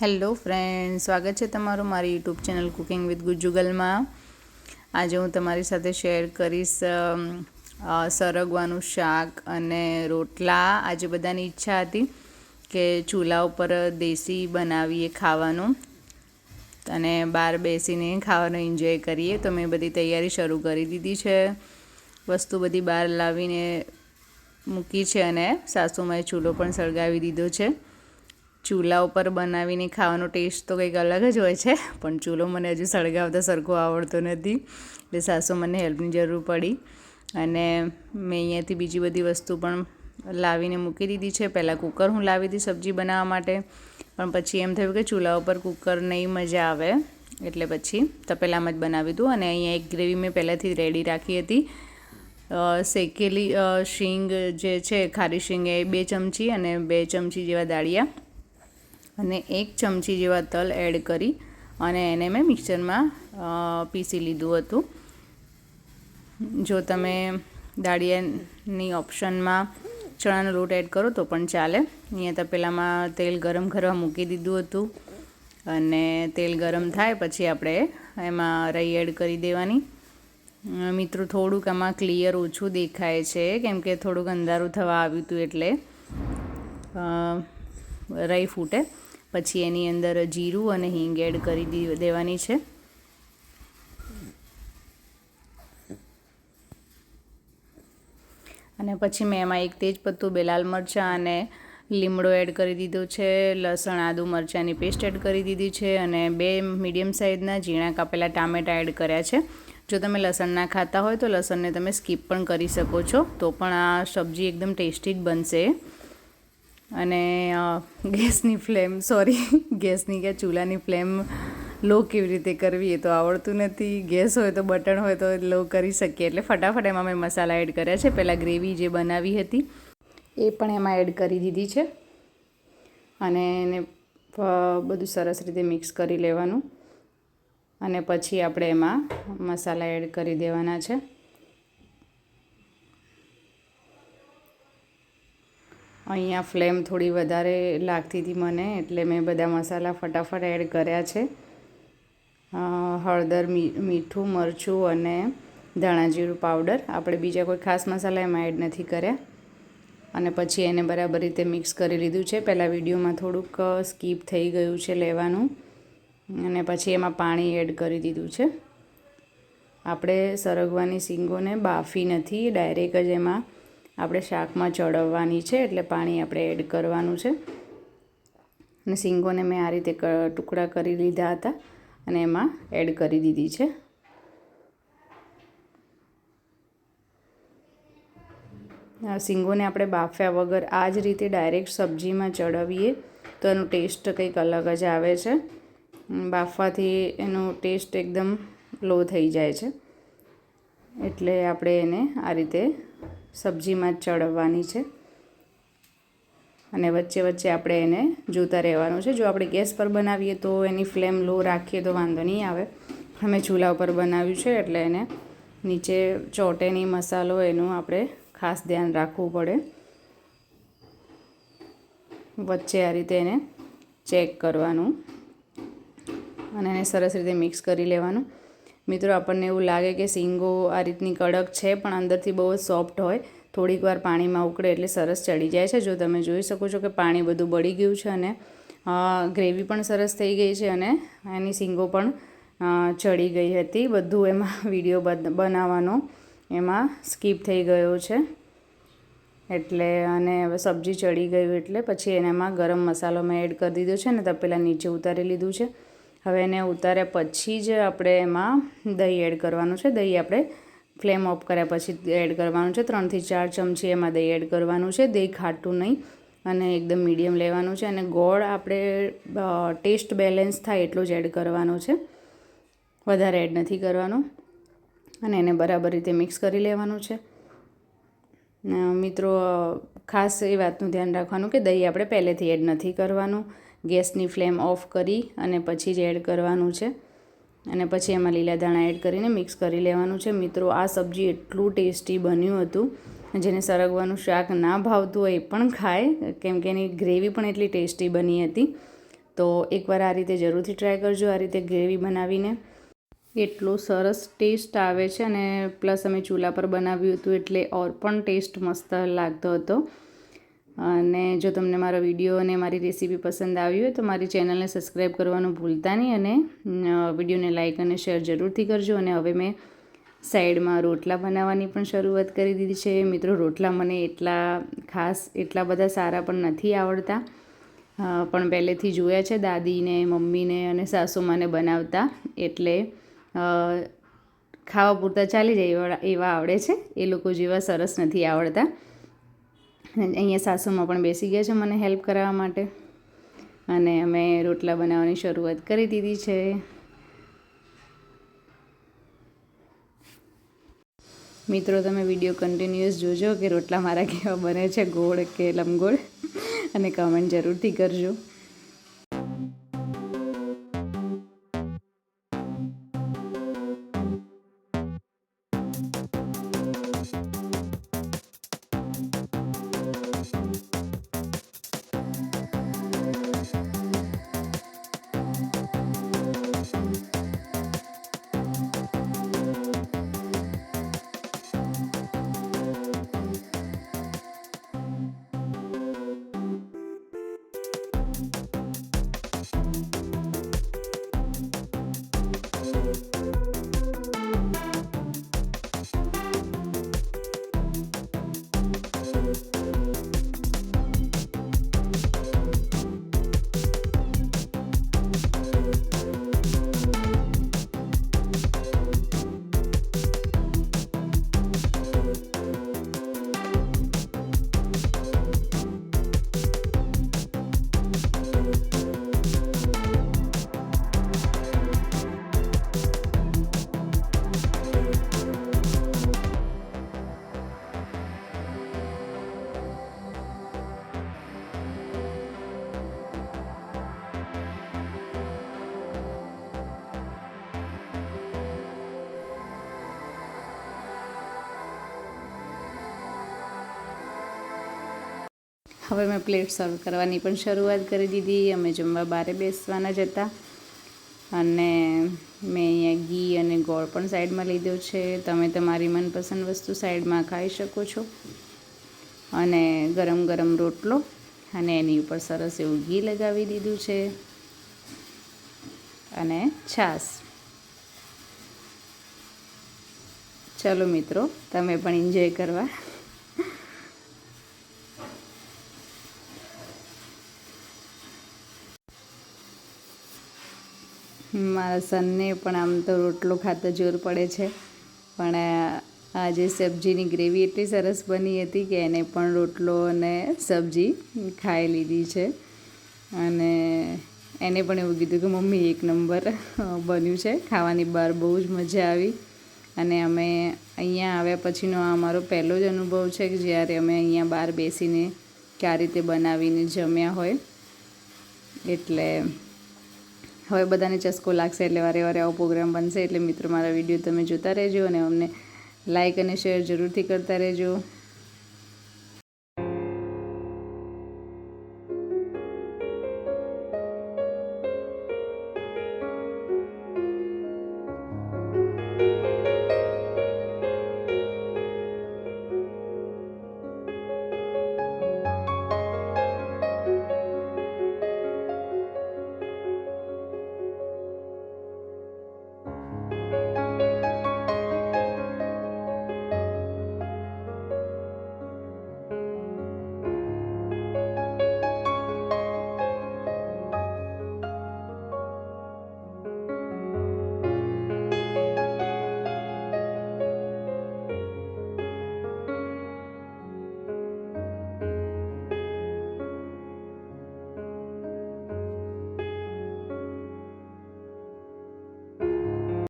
Hello friend, સ્વાગત છે તમારું મારી યુટ્યુબ ચેનલ કુકિંગ વિથ ગુજુગલમાં આજે હું તમારી સાથે શેર કરીશ સરગવાનું શાક અને રોટલા. આજે બધાની ઈચ્છા હતી કે ચૂલા ઉપર દેશી બનાવીએ ખાવાનું અને બહાર બેસીને ખાવાનું એન્જોય કરીએ. તો મેં બધી તૈયારી શરૂ કરી દીધી છે. વસ્તુ બધી બહાર લાવીને મૂકી છે અને સાસુમાએ ચૂલો પણ સળગાવી દીધો છે. ચૂલા ઉપર બનાવીને ખાવાનો ટેસ્ટ તો કંઈક અલગ જ હોય છે, પણ ચૂલો મને હજુ સળગાવતા સરખો આવડતો નથી, એટલે સાસુ મને હેલ્પની જરૂર પડી. અને મેં અહીંયાથી બીજી બધી વસ્તુ પણ લાવીને મૂકી દીધી છે. પહેલાં કુકર હું લાવી હતી સબ્જી બનાવવા માટે, પણ પછી એમ થયું કે ચૂલા ઉપર કુકર નહીં મજા આવે, એટલે પછી તપેલામાં જ બનાવી હતું અને અહીંયા એક ગ્રેવી મેં પહેલાંથી રેડી રાખી હતી. શેકેલી શીંગ જે છે, ખારી શીંગ એ બે ચમચી અને બે ચમચી જેવા દાળિયા. અને એક ચમચી જેવા તલ એડ કરી અને એને મેં મિક્સરમાં પીસી લીધું હતું. જો તમે દાળિયાની ઓપ્શનમાં ચણાનો લોટ એડ કરો તો પણ ચાલે. અહીંયા તપેલામાં તેલ ગરમ કરવા મૂકી દીધું હતું અને તેલ ગરમ થાય પછી આપણે એમાં રઈ એડ કરી દેવાની. મિત્રો થોડુંક આમાં ક્લિયર ઓછું દેખાય છે, કેમ કે થોડુંક અંધારું થવા આવ્યું હતું એટલે રઈ ફૂટે. પછી એની અંદર જીરું અને હિંગ એડ કરી દેવાની છે. અને પછી મેં એમાં એક તેજપત્તું, બે લાલ મરચાં અને લીમડો એડ કરી દીધો છે. લસણ, આદુ મરચાંની પેસ્ટ એડ કરી દીધી છે અને બે મીડિયમ સાઇઝના ઝીણા કાપેલા ટામેટાં એડ કર્યા છે. જો તમે લસણ ના ખાતા હોય તો લસણને તમે સ્કીપ પણ કરી શકો છો. તો પણ આ સબ્જી એકદમ ટેસ્ટી જ બનશે. અને ગેસની ફ્લેમ, સોરી, ગેસની કે ચૂલાની ફ્લેમ લો કેવી રીતે કરવી એ તો આવડતું નથી. ગેસ હોય તો બટન હોય તો લો કરી શકીએ. એટલે ફટાફટ એમાં મેં મસાલા એડ કર્યા છે. પહેલાં ગ્રેવી જે બનાવી હતી એ પણ એમાં એડ કરી દીધી છે. અને એને બધું સરસ રીતે મિક્સ કરી લેવાનું. અને પછી આપણે એમાં મસાલા એડ કરી દેવાના છે. અહીંયા ફ્લેમ થોડી વધારે લાગતી હતી મને, એટલે મેં બધા મસાલા ફટાફટ એડ કર્યા છે. હળદર મીઠું, મરચું અને ધાણાજીરું પાવડર. આપણે બીજા કોઈ ખાસ મસાલા એમાં એડ નથી કર્યા. અને પછી એને બરાબર રીતે મિક્સ કરી લીધું છે. પહેલાં વિડીયોમાં થોડુંક સ્કીપ થઈ ગયું છે લેવાનું. અને પછી એમાં પાણી એડ કરી દીધું છે. આપણે સરગવાની સીંગોને બાફી નથી, ડાયરેક્ટ જ એમાં આપણે શાકમાં ચડવવાની છે, એટલે પાણી આપણે એડ કરવાનું છે. અને શીંગોને મેં આ રીતે ટુકડા કરી લીધા હતા અને એમાં એડ કરી દીધી છે. આ શીંગોને આપણે બાફ્યા વગર આ જ રીતે ડાયરેક્ટ સબ્જીમાં ચડાવીએ તો એનો ટેસ્ટ કંઈક અલગ જ આવે છે. બાફવાથી એનો ટેસ્ટ એકદમ લો થઈ જાય છે. એટલે આપણે એને આ રીતે સબ્જીમાં ચડવવાની છે. અને વચ્ચે વચ્ચે આપણે એને જોતા રહેવાનું છે. જો આપણે ગેસ પર બનાવીએ તો એની ફ્લેમ લો રાખીએ તો વાંધો નહીં આવે. અમે ચૂલા ઉપર બનાવ્યું છે એટલે એને નીચે ચોટે નહીં મસાલો એનું આપણે ખાસ ધ્યાન રાખવું પડે. વચ્ચે આ રીતે એને ચેક કરવાનું. અને એને સરસ રીતે મિક્સ કરી લેવાનું. મિત્રો, આપણને એવું લાગે કે શીંગો આ રીતની કડક છે, પણ અંદરથી બહુ જ સોફ્ટ હોય. થોડીક વાર પાણીમાં ઉકળે એટલે સરસ ચડી જાય છે. જો તમે જોઈ શકો છો કે પાણી બધું બળી ગયું છે અને ગ્રેવી પણ સરસ થઈ ગઈ છે અને એની સિંગો પણ ચડી ગઈ હતી. બધું એમાં વીડિયો બનાવવાનો એમાં સ્કીપ થઈ ગયો છે. એટલે, અને હવે સબ્જી ચડી ગયું એટલે પછી એનામાં ગરમ મસાલો મેં એડ કરી દીધો છે ને તપેલા નીચે ઉતારી લીધું છે. હવે એને ઉતાર્યા પછી જ આપણે એમાં દહીં એડ કરવાનું છે. દહીં આપણે ફ્લેમ ઓફ કર્યા પછી એડ કરવાનું છે. ત્રણથી ચાર ચમચી એમાં દહીં એડ કરવાનું છે. દહીં ખાટું નહીં અને એકદમ મીડિયમ લેવાનું છે અને ગોળ આપણે ટેસ્ટ બેલેન્સ થાય એટલું જ એડ કરવાનું છે. વધારે એડ નથી કરવાનું અને એને બરાબર રીતે મિક્સ કરી લેવાનું છે. મિત્રો ખાસ એ વાતનું ધ્યાન રાખવાનું કે દહીં આપણે પહેલેથી એડ નથી કરવાનું. ગેસની ફ્લેમ ઓફ કરી અને પછી જ એડ કરવાનું છે. અને પછી એમાં લીલા દાણા એડ કરીને મિક્સ કરી લેવાનું છે. મિત્રો, આ સબ્જી એટલું ટેસ્ટી બન્યું હતું જેને સરગવાનું શાક ના ભાવતું હોય એ પણ ખાય. કેમ કે એની ગ્રેવી પણ એટલી ટેસ્ટી બની હતી. તો એકવાર આ રીતે જરૂરથી ટ્રાય કરજો આ રીતે ગ્રેવી બનાવીને. એટલો સરસ ટેસ્ટ આવે છે અને પ્લસ અમે ચૂલા પર બનાવ્યું હતું એટલે ઓર પણ ટેસ્ટ મસ્ત લાગતો હતો. અને જો તમને મારો વીડિયો અને મારી રેસીપી પસંદ આવી હોય તો મારી ચેનલને સબસ્ક્રાઈબ કરવાનું ભૂલતા નહીં અને વિડીયોને લાઇક અને શેર જરૂરથી કરજો. અને હવે મેં સાઈડમાં રોટલા બનાવવાની પણ શરૂઆત કરી દીધી છે. મિત્રો, રોટલા મને એટલા ખાસ, એટલા બધા સારા પણ નથી આવડતા. પણ પહેલેથી જોયા છે, દાદીને, મમ્મીને અને સાસુમાને બનાવતા. એટલે ખાવા પૂરતા ચાલી જાય એવા આવડે છે. એ લોકો જેવા સરસ નથી આવડતા. અહીંયા સાસુમાં પણ બેસી ગયા છે મને હેલ્પ કરાવવા માટે. અને અમે રોટલા બનાવવાની શરૂઆત કરી દીધી છે. મિત્રો, તમે વીડિયો કન્ટિન્યુઅસ જોજો કે રોટલા મારા કેવા બને છે? ગોળ કે લંબગોળ અને કમેન્ટ જરૂરથી કરજો. હવે મેં પ્લેટ સર્વ કરવાની પણ શરૂઆત કરી દીધી. અમે જમવા બારે બેસવાના જ હતા. અને મેં અહીંયા ઘી અને ગોળ પણ સાઈડમાં લીધો છે. તમે તમારી મનપસંદ વસ્તુ સાઈડમાં ખાઈ શકો છો. અને ગરમ ગરમ રોટલો અને એની ઉપર સરસ એવું ઘી લગાવી દીધું છે. અને છાશ. ચલો મિત્રો, તમે પણ એન્જોય કરવા મારા સનને પણ આમ તો રોટલો ખાતા જોર પડે છે. પણ આજે સબ્જીની ગ્રેવી એટલી સરસ બની હતી કે એને પણ રોટલો અને સબ્જી ખાઈ લીધી છે. અને એને પણ એવું કીધું કે મમ્મી, એક નંબર બન્યું છે. ખાવાની બહાર બહુ જ મજા આવી. અને અમે અહીંયા આવ્યા પછીનો આ અમારો પહેલો જ અનુભવ છે કે જ્યારે અમે અહીંયા બહાર બેસીને કે રીતે બનાવીને જમ્યા હોય. એટલે હવે બધાને ચસ્કો લાગશે એટલે વારે વારે આવો પ્રોગ્રામ બનશે. એટલે મિત્રો, મારા વીડિયો તમે જોતા રહેજો અને અમને લાઇક અને શેર જરૂરથી કરતા રહેજો.